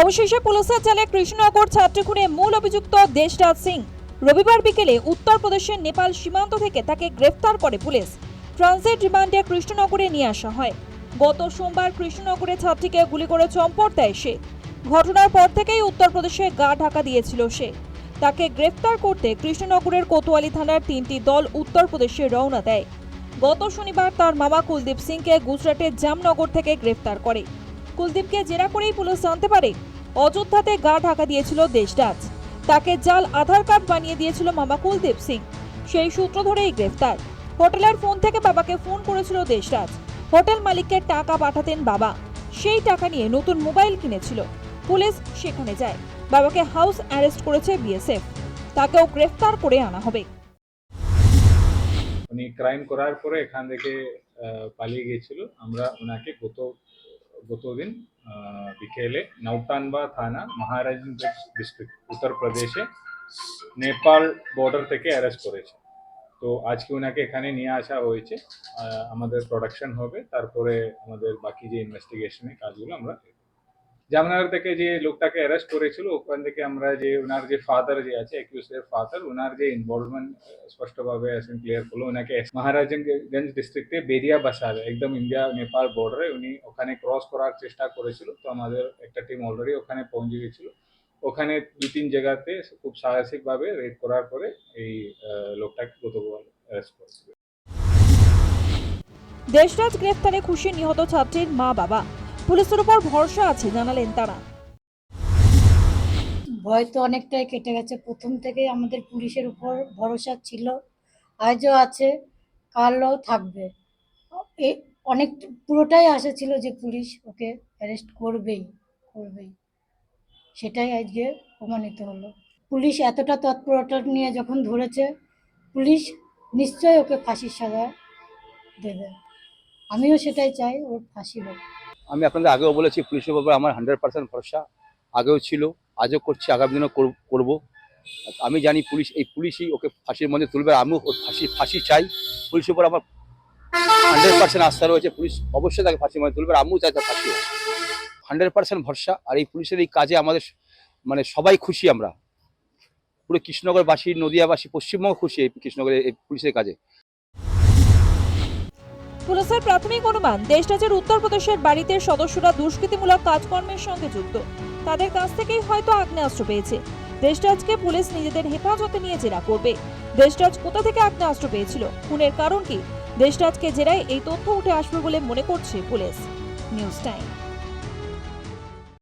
অবশেষে পুলিশের জালে কৃষ্ণনগর ছাত্র খুনে মূল অভিযুক্ত দেশরাজ সিং। রবিবার বিকেলে উত্তরপ্রদেশের নেপাল সীমান্ত থেকে তাকে গ্রেফতার করে পুলিশ। ট্রানজিট রিমান্ডে কৃষ্ণনগরে নিয়ে আসা হয়। গত সোমবার কৃষ্ণনগরে ছাত্রীকে গুলি করে চম্পট দেয় সে। ঘটনার পর থেকেই উত্তরপ্রদেশে গা ঢাকা দিয়েছিল সে। তাকে গ্রেফতার করতে কৃষ্ণনগরের কোতোয়ালি থানার তিনটি দল উত্তরপ্রদেশে রওনা দেয়। গত শনিবার তার মামা কুলদীপ সিংকে গুজরাটের জামনগর থেকে গ্রেফতার করে। কুলদীপকে জেরা করেই পুলিশ জানতে পারে অযোধ্যাতে গা ঢাকা দিয়েছিল দেশরাজ। তাকে জাল আধার কার্ড বানিয়ে দিয়েছিল মামা কুলদীপ সিং। সেই সূত্র ধরেই গ্রেফতার। হোটেলের ফোন থেকে বাবাকে ফোন করেছিল দেশরাজ। হোটেল মালিককে টাকা পাঠাতেন বাবা। সেই টাকা নিয়ে নতুন মোবাইল কিনেছিল। পুলিশ সেখানে যায়। বাবাকে হাউস অ্যারেস্ট করেছে বিএসএফ। তাকেও গ্রেফতার করে আনা হবে। উনি ক্রাইম করার পরে এখান থেকে পালিয়ে গিয়েছিল। আমরা ওনাকে গত গতদিন আহ, বিকেলে নৌটানবা থানা মহারাজগঞ্জ ডিস্ট্রিক্ট উত্তরপ্রদেশে নেপাল বর্ডার থেকে অ্যারেস্ট করেছে তো আজকে ওনাকে এখানে নিয়ে আসা হয়েছে আহ, আমাদের প্রোডাকশন হবে তারপরে আমাদের বাকি যে ইনভেস্টিগেশনের কাজগুলো আমরা দেখব। জামনগর থেকে যে লোকটাকে অ্যারেস্ট করেছিল, ওখান থেকে আমরা যে ওনার যে ফাদার যে আছে অ্যাকিউজের ফাদার ওনার যে ইনভলভমেন্ট স্পষ্টভাবে এখন ক্লিয়ার করল। ওনাকে মহারাজগঞ্জ ডিস্ট্রিক্টে বেরিয়া বাসাবে একদম ইন্ডিয়া নেপাল বর্ডারে উনি ওখানে ক্রস করার চেষ্টা করেছিল। তো আমাদের একটা টিম অলরেডি ওখানে পৌঁছে গেছিল। ওখানে দু তিন জায়গাতে খুব সাহসিকভাবে রেড করার পরে এই লোকটাকে গতকাল অ্যারেস্ট করেছিল। দেশরাজ গ্রেফতারে খুশি নিহত ছাত্রীর মা বাবা পুলিশের উপর ভরসা আছে, জানালেন তারা। ভয় তো অনেকটাই কেটে গেছে। প্রথম থেকেই আমাদের পুলিশের উপর ভরসা ছিল। আজও আছে, কালও থাকবে। অনেক পুরোটাই আশা ছিল যে পুলিশ ওকে অ্যারেস্ট করবেই করবেই। সেটাই আজকে প্রমাণিত হলো। পুলিশ এতটা তৎপরতা নিয়ে যখন ধরেছে, পুলিশ নিশ্চয়ই ওকে ফাঁসির সাজা দেবে। আমিও সেটাই চাই, ওর ফাঁসি হোক। আমি আপনাদের আগেও বলেছি, পুলিশের ব্যাপারে আমার হান্ড্রেড পার্সেন্ট ভরসা। আগেও ছিল, আজও করছি, আগামী দিনও কর- করব। আমি জানি পুলিশ, এই পুলিশই ওকে ফাঁসির মধ্যে তুলবে, আমিও ফাঁসি ফাঁসি চাই। পুলিশের উপর আমার হান্ড্রেড পার্সেন্ট আস্থা রয়েছে, পুলিশ অবশ্যই তাকে ফাঁসির মধ্যে তুলবে, আমিও চাই তার ফাঁসি হান্ড্রেড পার্সেন্ট ভরসা, আর এই পুলিশের এই কাজে আমাদের মানে সবাই খুশি আমরা। পুরো কৃষ্ণনগরবাসী, নদিয়াবাসী, পশ্চিমবঙ্গ খুশি এই কৃষ্ণনগরের এই পুলিশের কাজে। পুলিশের প্রাথমিক অনুমান দেশরাজের উত্তরপ্রদেশের বাড়িতে সদস্যরা দুষ্কৃতিমূলক কাজকর্মের সঙ্গে যুক্ত। তাদের কাছ থেকেই হয়তো আগ্নেয়াস্ত্র পেয়েছে। দেশরাজকে পুলিশ নিজেদের হেফাজতে নিয়ে জেরা করবে। দেশরাজ কোথা থেকে আগ্নেয়াস্ত্র পেয়েছিল? খুনের কারণ কি? দেশরাজকে জেরায় এই তথ্য উঠে আসবে বলে মনে করছে পুলিশ। News time.